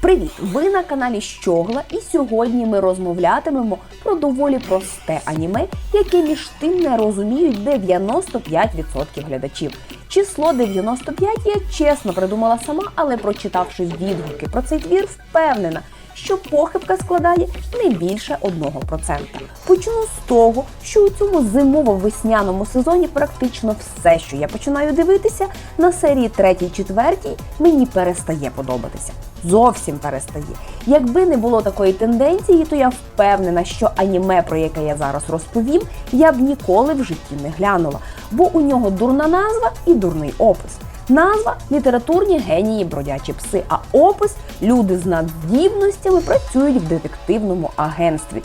Привіт! Ви на каналі Щогла, і сьогодні ми розмовлятимемо про доволі просте аніме, яке між тим не розуміють 95% глядачів. Число 95 я чесно придумала сама, але прочитавши відгуки про цей твір, впевнена, що похибка складає не більше 1%. Почну з того, що у цьому зимово-весняному сезоні практично все, що я починаю дивитися, на серії 3-4 мені перестає подобатися. Зовсім перестає. Якби не було такої тенденції, то я впевнена, що аніме, про яке я зараз розповім, я б ніколи в житті не глянула, бо у нього дурна назва і дурний опис. Назва літературні генії бродячі пси, а опис люди з надібностями працюють в детективному агентстві.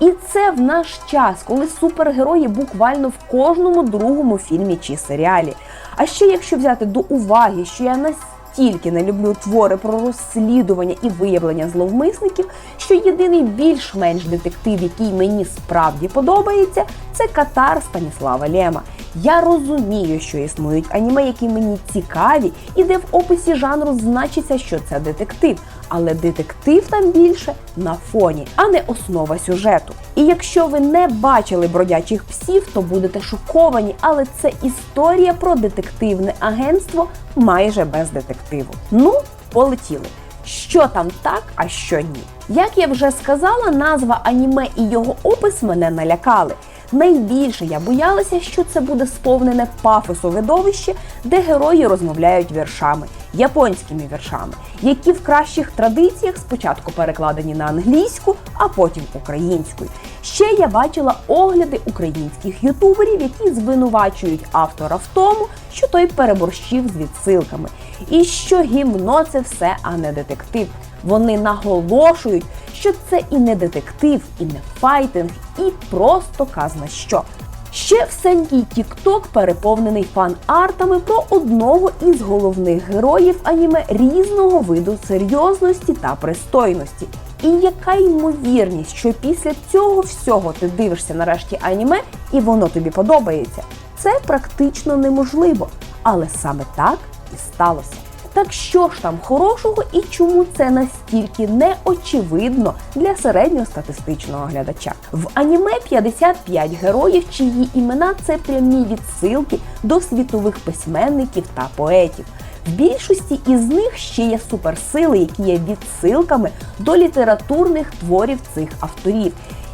І це в наш час, коли супергерої буквально в кожному другому фільмі чи серіалі. А ще якщо взяти до уваги, що я настільки не люблю твори про розслідування і виявлення зловмисників, що єдиний більш-менш детектив, який мені справді подобається, це Катар Станіслава Лєма. Я розумію, що існують аніме, які мені цікаві, і де в описі жанру значиться, що це детектив. Але детектив там більше на фоні, а не основа сюжету. І якщо ви не бачили бродячих псів, то будете шоковані, але це історія про детективне агентство майже без детективу. Ну, полетіли. Що там так, а що ні. Як я вже сказала, назва аніме і його опис мене налякали. Найбільше я боялася, що це буде сповнене пафосу видовище, де герої розмовляють віршами, японськими віршами, які в кращих традиціях спочатку перекладені на англійську, а потім українською. Ще я бачила огляди українських ютуберів, які звинувачують автора в тому, що той переборщив з відсилками, і що гімно це все, а не детектив. Вони наголошують, що це і не детектив, і не файтинг, і просто казна що. Ще всенький Тікток переповнений фан-артами про одного із головних героїв аніме різного виду серйозності та пристойності. І яка ймовірність, що після цього всього ти дивишся нарешті аніме і воно тобі подобається? Це практично неможливо, але саме так і сталося. Так що ж там хорошого і чому це настільки неочевидно для середньостатистичного глядача? В аніме 55 героїв, чиї імена це прямі відсилки до світових письменників та поетів. В більшості із них ще є суперсили, які є відсилками до літературних творів цих авторів.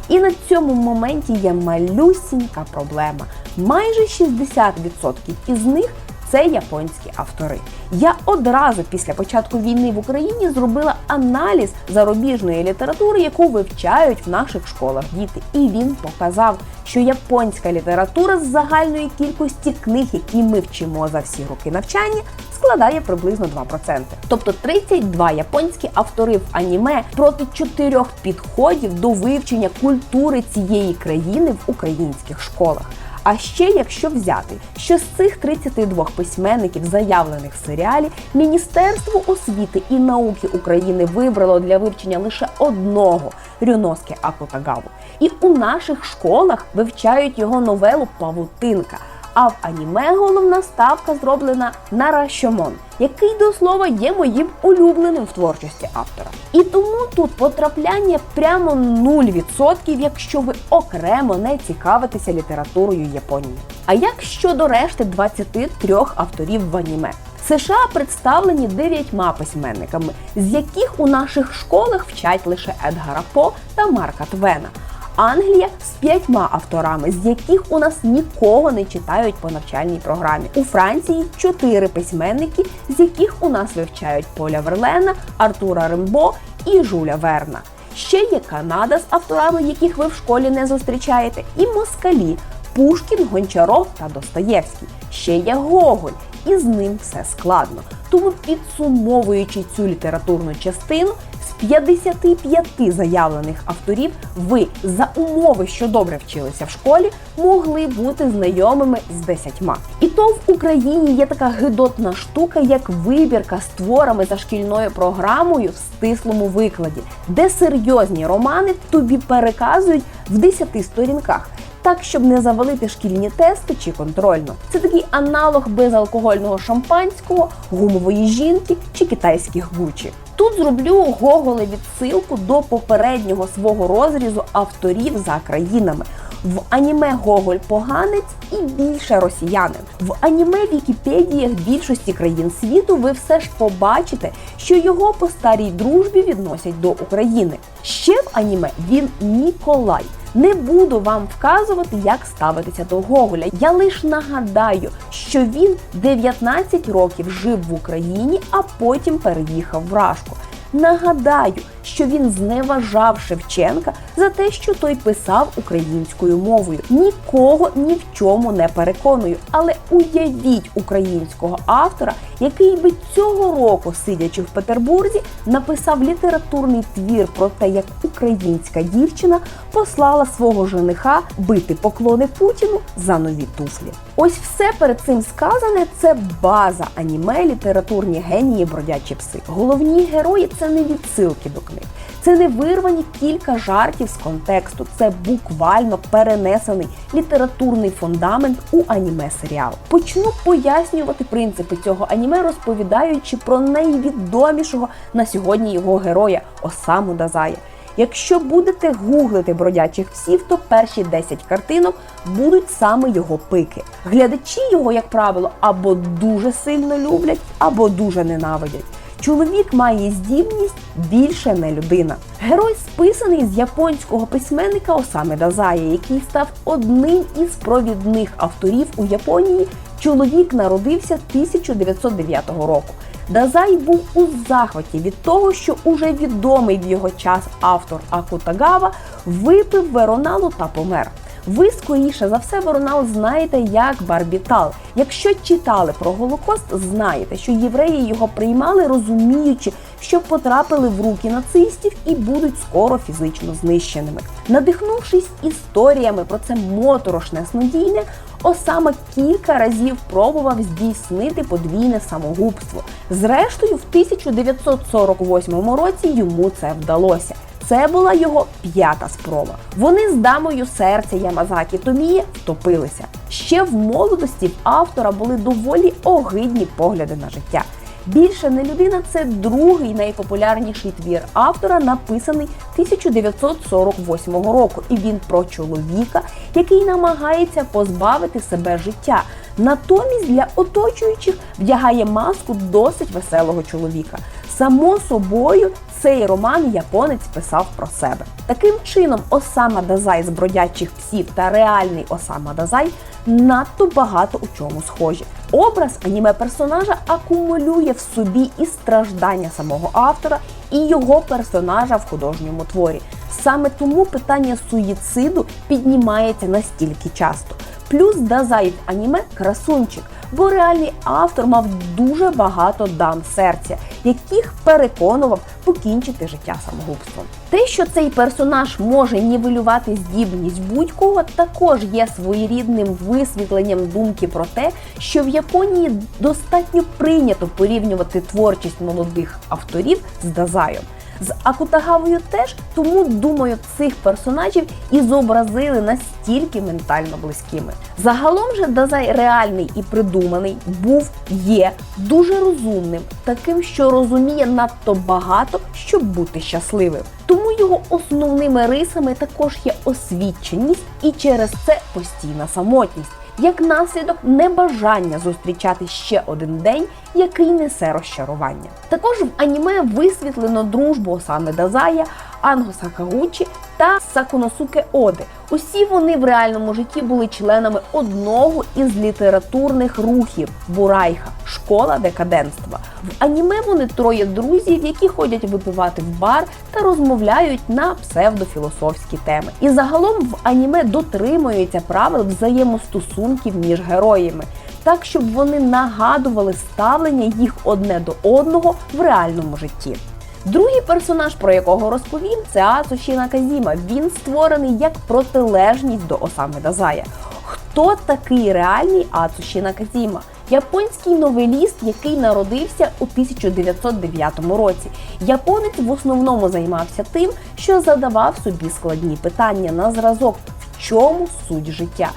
І на цьому моменті є малюсінька проблема. Майже 60% із них це японські автори. Я одразу після початку війни в Україні зробила аналіз зарубіжної літератури, яку вивчають в наших школах діти. І він показав, що японська література з загальної кількості книг, які ми вчимо за всі роки навчання, складає приблизно 2%. Тобто 32 японські автори в аніме проти чотирьох підходів до вивчення культури цієї країни в українських школах. А ще якщо взяти, що з цих 32 письменників, заявлених в серіалі, Міністерство освіти і науки України вибрало для вивчення лише одного Рюноске Акутагаву. І у наших школах вивчають його новелу Павутинка. А в аніме головна ставка зроблена на Рашомон, який до слова є моїм улюбленим в творчості автора. І тому тут потрапляння прямо 0%, якщо ви окремо не цікавитеся літературою Японії. А як щодо решти 23 авторів в аніме? США представлені дев'ятьма письменниками, з яких у наших школах вчать лише Едгара По та Марка Твена. Англія з п'ятьма авторами, з яких у нас нікого не читають по навчальній програмі. У Франції чотири письменники, з яких у нас вивчають Поля Верлена, Артура Римбо і Жуля Верна. Ще є Канада з авторами, яких ви в школі не зустрічаєте, і москалі Пушкін, Гончаров та Достоєвський. Ще є Гоголь, і з ним все складно. Тому підсумовуючи цю літературну частину, 55 заявлених авторів ви за умови, що добре вчилися в школі, могли бути знайомими з десятьма. І то в Україні є така гидотна штука, як вибірка з творами за шкільною програмою в стислому викладі, де серйозні романи тобі переказують в 10 сторінках. так, щоб не завалити шкільні тести чи контрольно. Це такий аналог безалкогольного шампанського, гумової жінки чи китайських гучі. Тут зроблю гоголе відсилку до попереднього свого розрізу авторів за країнами. В аніме Гоголь поганець і більше росіянин. В аніме Вікіпедіях більшості країн світу ви все ж побачите, що його по старій дружбі відносять до України. Ще в аніме він Ніколай. Не буду вам вказувати, як ставитися до Гоголя. Я лише нагадаю, що він 19 років жив в Україні, а потім переїхав в Рашку. Нагадаю, що він зневажав Шевченка за те, що той писав українською мовою. Нікого ні в чому не переконую. Але уявіть українського автора, який би цього року, сидячи в Петербурзі, написав літературний твір про те, як українська дівчина послала свого жениха бити поклони Путіну за нові туфлі. Ось все перед цим сказане це база аніме, літературні генії, бродячі пси. Головні герої це не відсилки до книг. Це не вирвані кілька жартів з контексту, це буквально перенесений літературний фундамент у аніме серіал. Почну пояснювати принципи цього аніме, розповідаючи про найвідомішого на сьогодні його героя Осаму Дазая. Якщо будете гуглити бродячих псів, то перші 10 картинок будуть саме його пики. Глядачі його, як правило, або дуже сильно люблять, або дуже ненавидять. Чоловік має здібність більше не людина. Герой списаний з японського письменника Осами Дазая, який став одним із провідних авторів у Японії. Чоловік народився 1909 року. Дазай був у захваті від того, що уже відомий в його час автор Акутагава випив вероналу та помер. Ви скоріше за все Воронал знаєте як барбітал. Якщо читали про Голокост, знаєте, що євреї його приймали, розуміючи, що потрапили в руки нацистів і будуть скоро фізично знищеними. Надихнувшись історіями про це моторошне снодійне, Осама кілька разів пробував здійснити подвійне самогубство. Зрештою, в 1948 році йому це вдалося. Це була його п'ята спроба. Вони з дамою серця Ямазакі Томії втопилися. Ще в молодості в автора були доволі огидні погляди на життя. Більше не людина це другий найпопулярніший твір автора, написаний 1948 року. І він про чоловіка, який намагається позбавити себе життя. Натомість для оточуючих вдягає маску досить веселого чоловіка. Само собою цей роман японець писав про себе. Таким чином, Осама Дазай з бродячих псів та реальний Осама Дазай надто багато у чому схожі. Образ аніме персонажа акумулює в собі і страждання самого автора, і його персонажа в художньому творі. Саме тому питання суїциду піднімається настільки часто. Плюс Дазай в аніме красунчик, бо реальний автор мав дуже багато дам серця, яких переконував покінчити життя самогубством. Те, що цей персонаж може нівелювати здібність будь-кого, також є своєрідним висвітленням думки про те, що в Японії достатньо прийнято порівнювати творчість молодих авторів з Дазаєм. З Акутагавою теж, тому думаю, цих персонажів і зобразили настільки ментально близькими. Загалом же Дазай реальний і придуманий був, є дуже розумним, таким, що розуміє надто багато, щоб бути щасливим. Тому його основними рисами також є освіченість і через це постійна самотність. Як наслідок небажання зустрічати ще один день, який несе розчарування. Також в аніме висвітлено дружбу Осами Дазая, Анго Сакагучі та Сакуносуке Оди. Усі вони в реальному житті були членами одного із літературних рухів Бурайха школа декаденства. В аніме вони троє друзів, які ходять випивати в бар та розмовляють на псевдофілософські теми. І загалом в аніме дотримуються правил взаємостосунків між героями. Так, щоб вони нагадували ставлення їх одне до одного в реальному житті. Другий персонаж, про якого розповім, це Ацуші Наказіма. Він створений як протилежність до Осами Дазая. Хто такий реальний Ацуші Наказіма? Японський новеліст, який народився у 1909 році. Японець в основному займався тим, що задавав собі складні питання на зразок, в чому суть життя.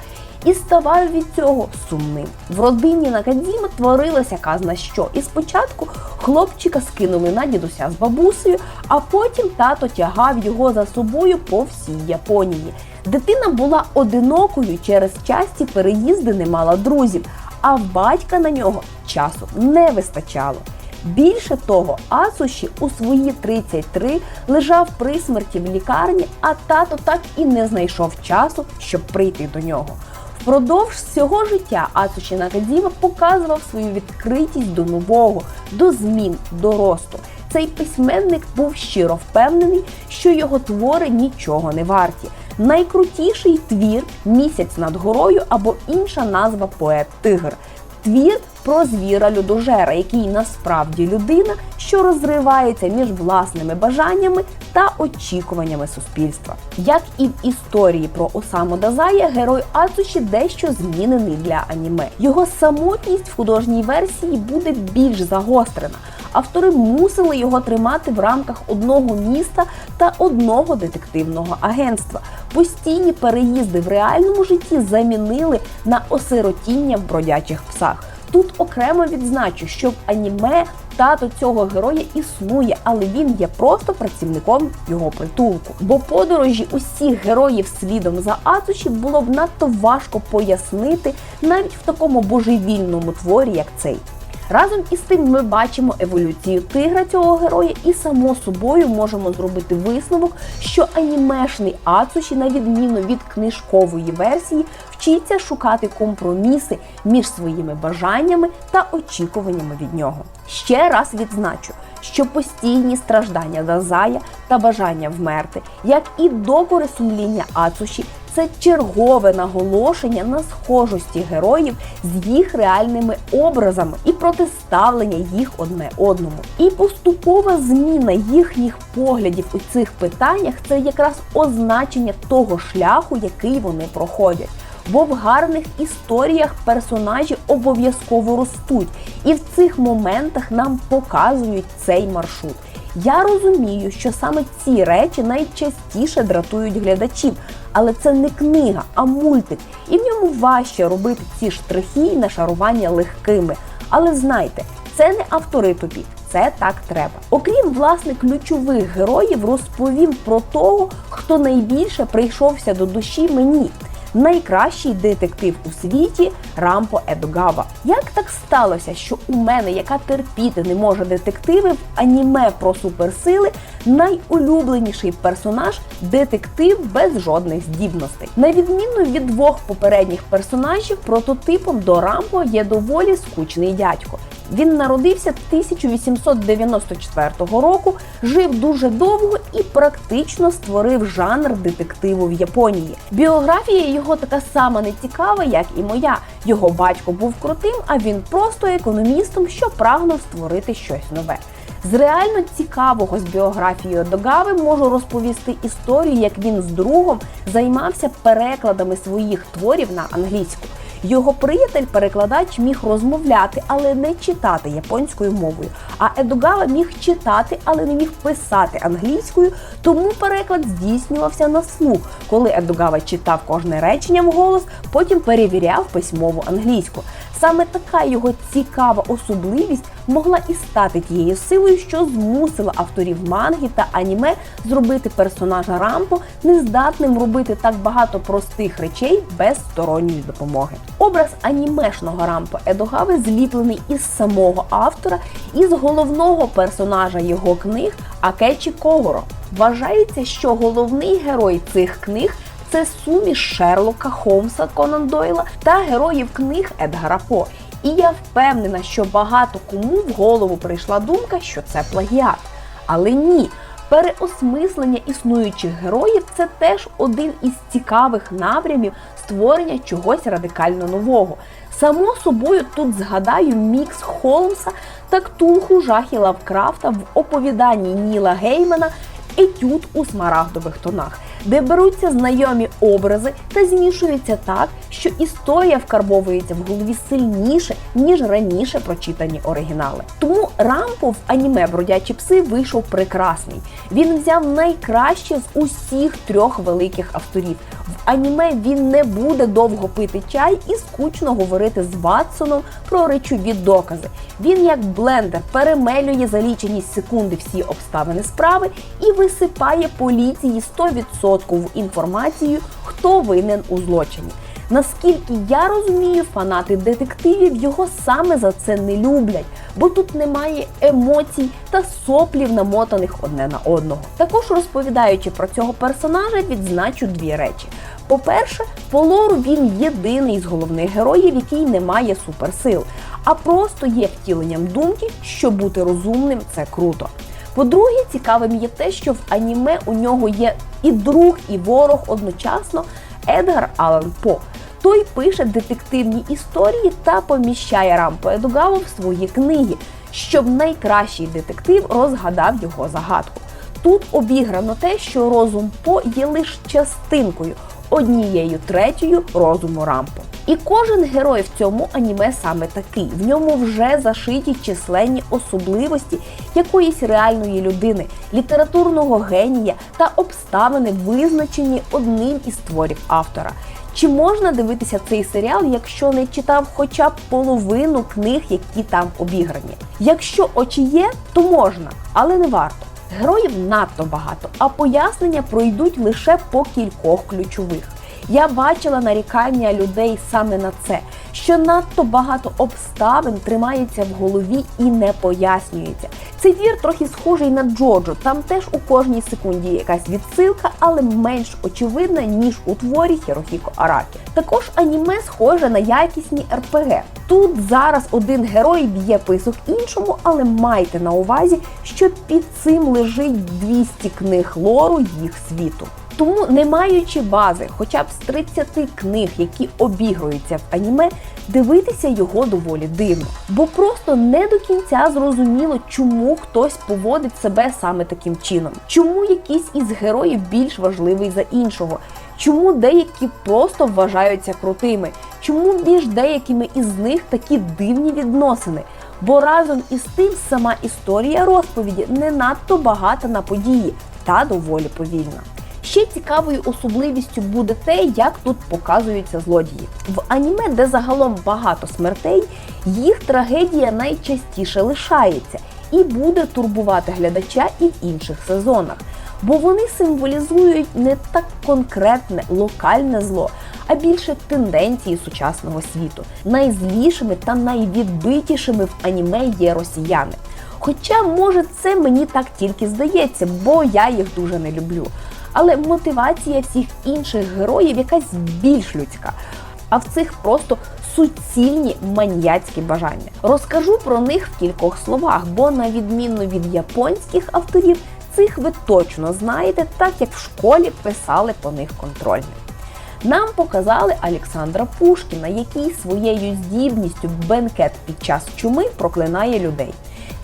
І ставаю від цього сумним. В родині Накадзіма творилася казна що. І спочатку хлопчика скинули на дідуся з бабусею, а потім тато тягав його за собою по всій Японії. Дитина була одинокою через часті переїзди не мала друзів, а в батька на нього часу не вистачало. Більше того, Асуші у свої 33 лежав при смерті в лікарні, а тато так і не знайшов часу, щоб прийти до нього. Впродовж всього життя Ацуші Накадзіма показував свою відкритість до нового, до змін, до росту. Цей письменник був щиро впевнений, що його твори нічого не варті. Найкрутіший твір місяць над горою або інша назва поет Тигр. Твір про звіра людожера, який насправді людина, що розривається між власними бажаннями та очікуваннями суспільства. Як і в історії про Осаму Дазая, герой Ацуші дещо змінений для аніме. Його самотність в художній версії буде більш загострена. Автори мусили його тримати в рамках одного міста та одного детективного агентства. Постійні переїзди в реальному житті замінили на осиротіння в бродячих псах. Тут окремо відзначу, що в аніме тато цього героя існує, але він є просто працівником його притулку. Бо подорожі усіх героїв слідом за Ацуші було б надто важко пояснити навіть в такому божевільному творі, як цей. Разом із тим ми бачимо еволюцію тигра цього героя, і само собою можемо зробити висновок, що анімешний Ацуші, на відміну від книжкової версії, вчиться шукати компроміси між своїми бажаннями та очікуваннями від нього. Ще раз відзначу, що постійні страждання Дазая та бажання вмерти, як і докори сумління Ацуші, це чергове наголошення на схожості героїв з їх реальними образами і протиставлення їх одне одному. І поступова зміна їхніх поглядів у цих питаннях це якраз означення того шляху, який вони проходять. Бо в гарних історіях персонажі обов'язково ростуть, і в цих моментах нам показують цей маршрут. Я розумію, що саме ці речі найчастіше дратують глядачів, але це не книга, а мультик, і в ньому важче робити ці штрихи і нашарування легкими. Але знайте, це не автори тупі, це так треба. Окрім власне ключових героїв, розповім про того, хто найбільше прийшовся до душі мені найкращий детектив у світі Рампо Едогава. Як так сталося, що у мене, яка терпіти не може детективи в аніме про суперсили, найулюбленіший персонаж детектив без жодних здібностей. На відміну від двох попередніх персонажів, прототипом до Рампо є доволі скучний дядько. Він народився 1894 року, жив дуже довго і практично створив жанр детективу в Японії. Біографія його така сама нецікава, як і моя. Його батько був крутим, а він просто економістом, що прагнув створити щось нове. З реально цікавого з біографією Догави можу розповісти історію, як він з другом займався перекладами своїх творів на англійську. Його приятель-перекладач міг розмовляти, але не читати японською мовою. А Едугава міг читати, але не міг писати англійською, тому переклад здійснювався на слух, коли Едугава читав кожне речення в голос, потім перевіряв письмову англійську. Саме така його цікава особливість могла і стати тією силою, що змусила авторів манги та аніме зробити персонажа Рампо нездатним робити так багато простих речей без сторонньої допомоги. Образ анімешного Рампо Едогави зліплений із самого автора і з головного персонажа його книг Акечі Когоро. Вважається, що головний герой цих книг це суміш Шерлока Холмса Конан Дойла та героїв книг Едгара По. І я впевнена, що багато кому в голову прийшла думка, що це плагіат. Але ні. Переосмислення існуючих героїв це теж один із цікавих напрямів створення чогось радикально нового. Само собою тут згадаю мікс Холмса та ктулху жахі Лавкрафта в оповіданні Ніла Геймана Етюд у смарагдових тонах. Де беруться знайомі образи та змішуються так, що історія вкарбовується в голові сильніше, ніж раніше прочитані оригінали. Тому Рампо в аніме Бродячі пси вийшов прекрасний. Він взяв найкраще з усіх трьох великих авторів. В аніме він не буде довго пити чай і скучно говорити з Ватсоном про речові докази. Він, як блендер, перемелює за лічені секунди всі обставини справи і висипає поліції 100% інформацію, хто винен у злочині. Наскільки я розумію, фанати детективів його саме за це не люблять, бо тут немає емоцій та соплів, намотаних одне на одного. Також розповідаючи про цього персонажа, відзначу дві речі. По-перше, по лору він єдиний з головних героїв, який не має суперсил, а просто є втіленням думки, що бути розумним це круто. По-друге, цікавим є те, що в аніме у нього є і друг, і ворог одночасно Едгар Аллен По. Той пише детективні історії та поміщає Рампо Едугаву в свої книги, щоб найкращий детектив розгадав його загадку. Тут обіграно те, що розум По є лише частинкою, однією третьою розуму Рампо. І кожен герой в цьому аніме саме такий. В ньому вже зашиті численні особливості якоїсь реальної людини, літературного генія та обставини, визначені одним із творів автора. Чи можна дивитися цей серіал, якщо не читав хоча б половину книг, які там обіграні? Якщо очі є, то можна, але не варто. Героїв надто багато, а пояснення пройдуть лише по кількох ключових. Я бачила нарікання людей саме на це, що надто багато обставин тримається в голові і не пояснюється. Цей твір трохи схожий на Джоджо. Там теж у кожній секунді якась відсилка, але менш очевидна, ніж у творі Хірохіко Аракі. Також аніме схоже на якісні РПГ. Тут зараз один герой б'є писок іншому, але майте на увазі, що під цим лежить 200 книг лору їх світу. Тому, не маючи бази, хоча б з 30 книг, які обігруються в аніме, дивитися його доволі дивно. Бо просто не до кінця зрозуміло, чому хтось поводить себе саме таким чином, чому якийсь із героїв більш важливий за іншого. Чому деякі просто вважаються крутими? Чому між деякими із них такі дивні відносини? Бо разом із тим сама історія розповіді не надто багата на події та доволі повільна. Ще цікавою особливістю буде те, як тут показуються злодії. В аніме, де загалом багато смертей, їх трагедія найчастіше лишається і буде турбувати глядача і в інших сезонах. Бо вони символізують не так конкретне локальне зло, а більше тенденції сучасного світу. Найзлішими та найвідбитішими в аніме є росіяни. Хоча, може, це мені так тільки здається, бо я їх дуже не люблю. Але мотивація всіх інших героїв якась більш людська. А в цих просто суцільні маньяцькі бажання. Розкажу про них в кількох словах, бо на відміну від японських авторів, цих ви точно знаєте, так як в школі писали по них контрольні. Нам показали Олександра Пушкіна, який своєю здібністю бенкет під час чуми проклинає людей.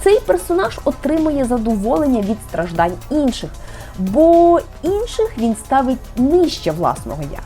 Цей персонаж отримує задоволення від страждань інших, бо інших він ставить нижче власного я.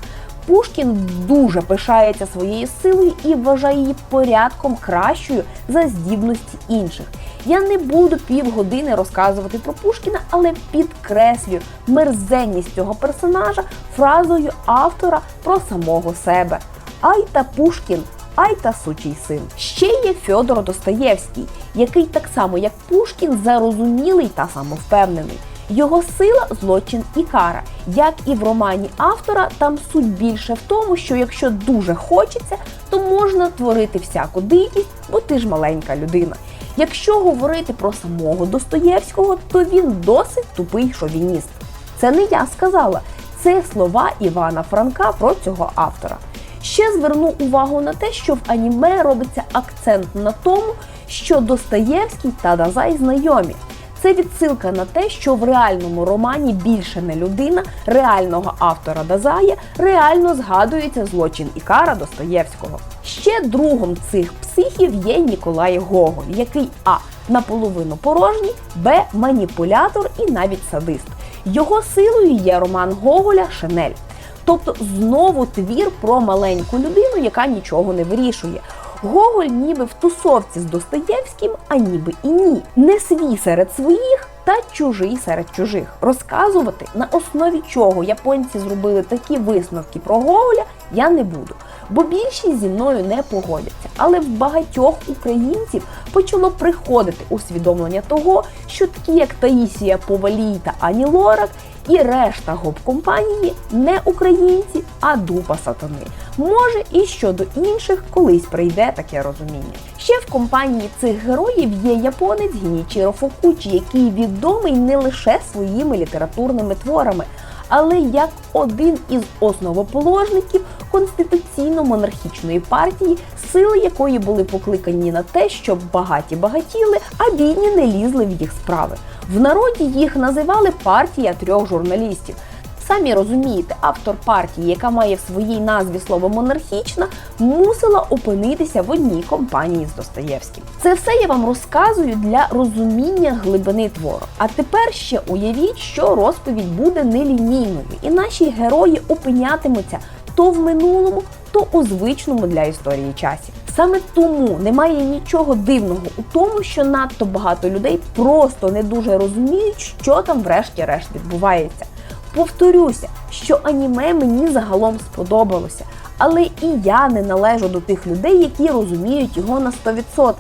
Пушкін дуже пишається своєю силою і вважає її порядком кращою за здібності інших. Я не буду півгодини розказувати про Пушкіна, але підкреслюю мерзенність цього персонажа фразою автора про самого себе. Ай та Пушкін, ай та сучий син. Ще є Фьодор Достоєвський, який так само як Пушкін зарозумілий та самовпевнений. Його сила злочин і кара. Як і в романі автора, там суть більше в тому, що якщо дуже хочеться, то можна творити всяку дикість, бо ти ж маленька людина. Якщо говорити про самого Достоєвського, то він досить тупий шовініст. Це не я сказала, це слова Івана Франка про цього автора. Ще зверну увагу на те, що в аніме робиться акцент на тому, що Достоєвський та Дазай знайомі. Це відсилка на те, що в реальному романі більше не людина реального автора Дазая реально згадується злочин і кара Достоєвського. Ще другом цих психів є Ніколай Гоголь, який а наполовину порожній, б маніпулятор і навіть садист. Його силою є роман Гоголя Шинель. Тобто знову твір про маленьку людину, яка нічого не вирішує. Гоголь ніби в тусовці з Достоєвським, а ніби і ні. Не свій серед своїх та чужий серед чужих. Розказувати, на основі чого японці зробили такі висновки про Гоголя, я не буду. Бо більшість зі мною не погодяться. Але в багатьох українців почало приходити усвідомлення того, що такі, як Таїсія Повалій та Ані Лорак, і решта гоп-компанії не українці, а дупа сатани. Може, і щодо інших колись прийде таке розуміння. Ще в компанії цих героїв є японець Гінічіро Фокучі, який відомий не лише своїми літературними творами, але як один із основоположників конституційно-монархічної партії, сили якої були покликані на те, щоб багаті багатіли, а бідні не лізли в їх справи. В народі їх називали партія трьох журналістів. Самі розумієте, автор партії, яка має в своїй назві слово монархічна, мусила опинитися в одній компанії з Достоєвським. Це все я вам розказую для розуміння глибини твору. А тепер ще уявіть, що розповідь буде нелінійною, і наші герої опинятимуться то в минулому, то у звичному для історії часі. Саме тому немає нічого дивного у тому, що надто багато людей просто не дуже розуміють, що там врешті-решт відбувається. Повторюся, що аніме мені загалом сподобалося, але і я не належу до тих людей, які розуміють його на 100%.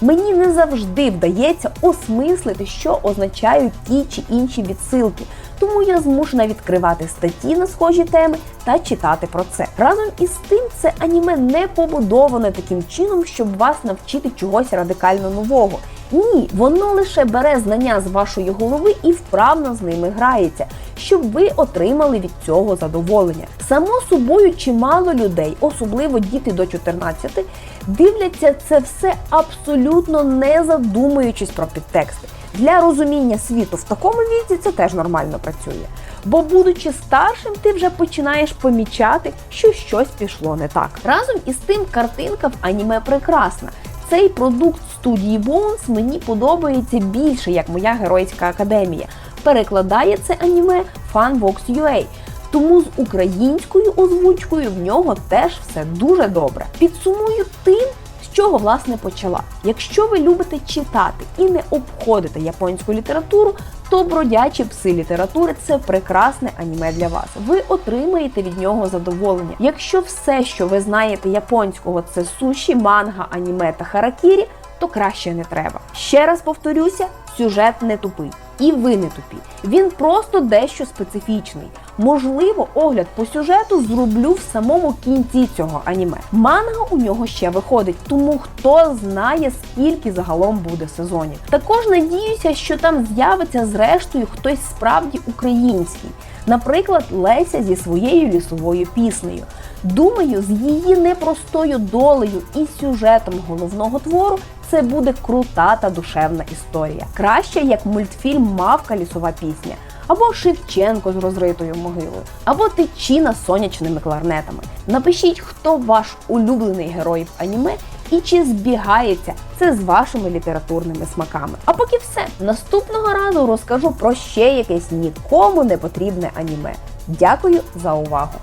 Мені не завжди вдається осмислити, що означають ті чи інші відсилки, тому я змушена відкривати статті на схожі теми та читати про це. Разом із тим, це аніме не побудоване таким чином, щоб вас навчити чогось радикально нового. Ні, воно лише бере знання з вашої голови і вправно з ними грається, щоб ви отримали від цього задоволення. Само собою, чимало людей, особливо діти до 14, дивляться це все абсолютно не задумуючись про підтексти. Для розуміння світу в такому віці це теж нормально працює. Бо, будучи старшим, ти вже починаєш помічати, що щось пішло не так. Разом із тим, картинка в аніме прекрасна. Цей продукт студії Bones мені подобається більше, як моя геройська академія. Перекладає це аніме FanVox.ua. Тому з українською озвучкою в нього теж все дуже добре. Підсумую тим, з чого власне почала. Якщо ви любите читати і не обходите японську літературу, то бродячі пси літератури це прекрасне аніме для вас. Ви отримаєте від нього задоволення. Якщо все, що ви знаєте японського, це суші, манга, аніме та харакірі, то краще не треба. Ще раз повторюся, сюжет не тупий. І ви не тупі. Він просто дещо специфічний. Можливо, огляд по сюжету зроблю в самому кінці цього аніме. Манга у нього ще виходить, тому хто знає, скільки загалом буде сезонів. Також надіюся, що там з'явиться зрештою хтось справді український. Наприклад, Леся зі своєю лісовою піснею. Думаю, з її непростою долею і сюжетом головного твору це буде крута та душевна історія. Краще як мультфільм Мавка лісова пісня, або Шевченко з розритою могилою, або Тичина з сонячними кларнетами. Напишіть, хто ваш улюблений герой в аніме і чи збігається це з вашими літературними смаками. А поки все, наступного разу розкажу про ще якесь нікому не потрібне аніме. Дякую за увагу!